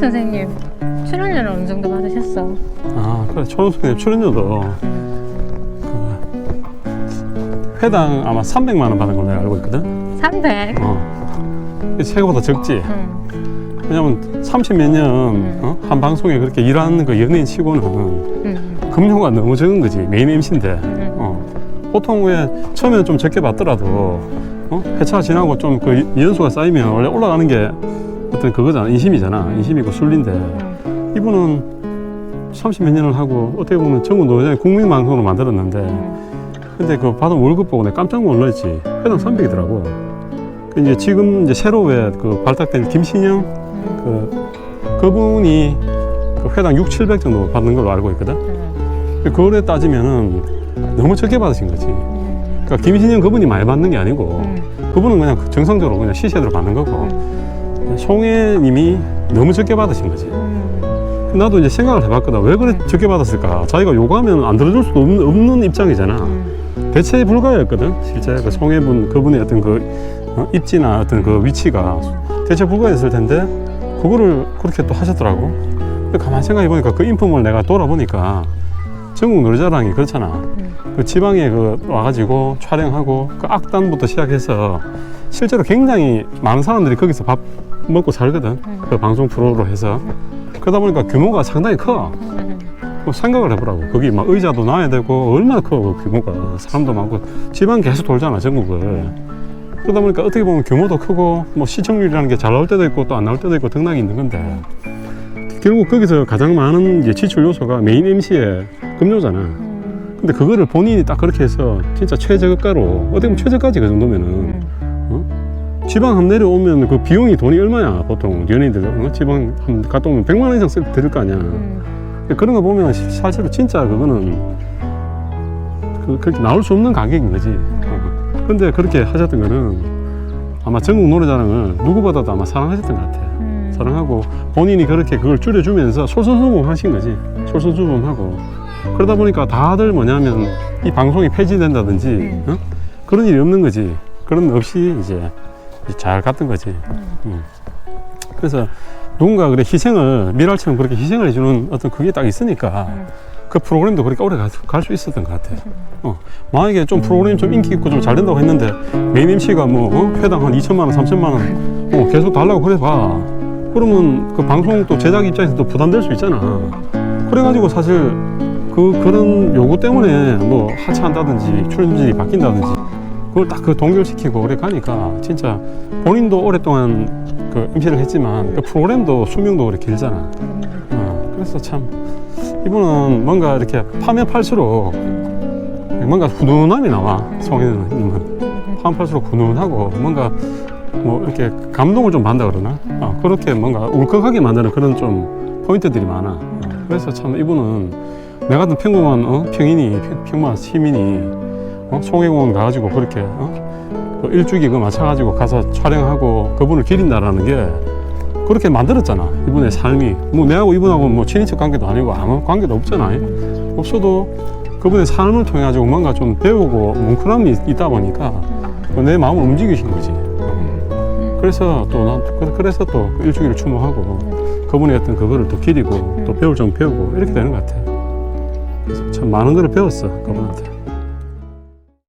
선생님 출연료는 어느 정도 받으셨어? 아 그래 초롱 선생님 출연료도 그 회당 아마 300만 원 받은 걸로 내가 알고 있거든 300. 어 생각보다 적지 응. 왜냐면 30 몇년 음. 어? 한 방송에 그렇게 일하는 그 연예인 치고는 응. 급료가 너무 적은 거지 메인 MC인데 응. 어. 보통 왜 처음에는 좀 적게 받더라도 어? 회차가 지나고 좀 그 연수가 쌓이면 원래 올라가는 게 어떤 그거잖아 인심이잖아 인심이고 순리인데 응. 이분은 30몇 년을 하고 어떻게 보면 전국 노래자의 국민 방송으로 만들었는데 응. 근데 그 받은 월급 보고 내가 깜짝 놀랐지 회당 300이더라고 그 이제 지금 이제 새로 왜그 발탁된 김신영 응. 그 그분이 그 회당 6, 700 정도 받는 걸로 알고 있거든 응. 그거에 따지면은 너무 적게 받으신 거지 응. 그러니까 김신영 그분이 많이 받는 게 아니고 응. 그분은 그냥 정상적으로 그냥 시세대로 받는 거고 응. 송혜님이 너무 적게 받으신 거지 응. 나도 이제 생각을 해봤거든 왜 그래 적게 받았을까 자기가 요구하면 안 들어줄 수도 없는, 없는 입장이잖아 응. 대체 불가였거든 실제 그 송혜분 그분의 어떤 그 어, 입지나 어떤 그 위치가 대체 불가였을 텐데 그거를 그렇게 또 하셨더라고 근데 가만 생각해 보니까 그 인품을 내가 돌아보니까 전국 노래자랑이 그렇잖아 응. 그 지방에 그 와가지고 촬영하고 그 악단부터 시작해서 실제로 굉장히 많은 사람들이 거기서 밥 먹고 살거든 응. 그 방송 프로로 해서 그러다 보니까 규모가 상당히 커 응. 뭐 생각을 해보라고 거기 막 의자도 놔야 되고 얼마나 커 그 규모가 사람도 많고 지방 계속 돌잖아 전국을 그러다 보니까 어떻게 보면 규모도 크고 뭐 시청률이라는 게 잘 나올 때도 있고 또 안 나올 때도 있고 등락이 있는 건데 결국 거기서 가장 많은 이제 지출 요소가 메인 MC의 급료잖아 응. 근데 그거를 본인이 딱 그렇게 해서 진짜 최저가로 어떻게 보면 최저가지 그 정도면은 응. 지방 한 내려오면 그 비용이 돈이 얼마야 보통 연예인들 어? 지방 한 갔다 오면 100만 원 이상 쓸 들을 거 아니야 응. 그런 거 보면 시- 사실은 진짜 그거는 그, 그렇게 나올 수 없는 가격인 거지. 어. 근데 그렇게 하셨던 거는 아마 전국 노래자랑을 누구보다도 아마 사랑하셨던 것 같아. 응. 사랑하고 본인이 그렇게 그걸 줄여주면서 솔선수범 하신 거지. 솔선수범하고 그러다 보니까 다들 뭐냐면 이 방송이 폐지된다든지 어? 그런 일이 없는 거지. 그런 거 없이 이제 잘 갔던 거지. 음. 그래서 누군가 그래 희생을 미랄처럼 그렇게 희생을 해주는 어떤 그게 딱 있으니까 응. 그 프로그램도 그렇게 오래 갈 수 있었던 것 같아. 어. 만약에 좀 프로그램 좀 인기 있고 좀 잘 된다고 했는데 메인 MC가 뭐 어? 회당 한 2천만 원, 3천만 원 어, 계속 달라고 그래 봐. 그러면 그 방송 또 제작 입장에서도 부담될 수 있잖아. 그래가지고 사실 그 그런 요구 때문에 뭐 하차한다든지 출연진이 바뀐다든지 그걸 딱 그 동결시키고 그래 가니까 진짜 본인도 오랫동안 그 MC를 했지만 그 프로그램도 수명도 그래 길잖아. 어, 그래서 참 이분은 뭔가 이렇게 파면 팔수록 뭔가 훈훈함이 나와 송혜님은 파면 팔수록 훈훈하고 뭔가 뭐 이렇게 감동을 좀 받는다 그러나 어, 그렇게 뭔가 울컥하게 만드는 그런 좀 포인트들이 많아 어, 그래서 참 이분은 내 같은 평범한 어? 평인이 평- 평범한 시민이 어? 송혜공원 가가지고 그렇게 어? 그 일주기 그 맞춰가지고 가서 촬영하고 그분을 기린다라는 게 그렇게 만들었잖아 이분의 삶이. 뭐 내하고 이분하고 뭐 친인척 관계도 아니고 아무 관계도 없잖아. 없어도 그분의 삶을 통해 가지고 뭔가 좀 배우고 뭉클함이 있다 보니까 내 마음을 움직이신 거지. 그래서 또 난 그래서 또그 일주기를 추모하고 그분의 어떤 그거를 또 기리고 또 배울 점 배우고 이렇게 되는 것 같아. 그래서 참 많은 걸 배웠어 그분한테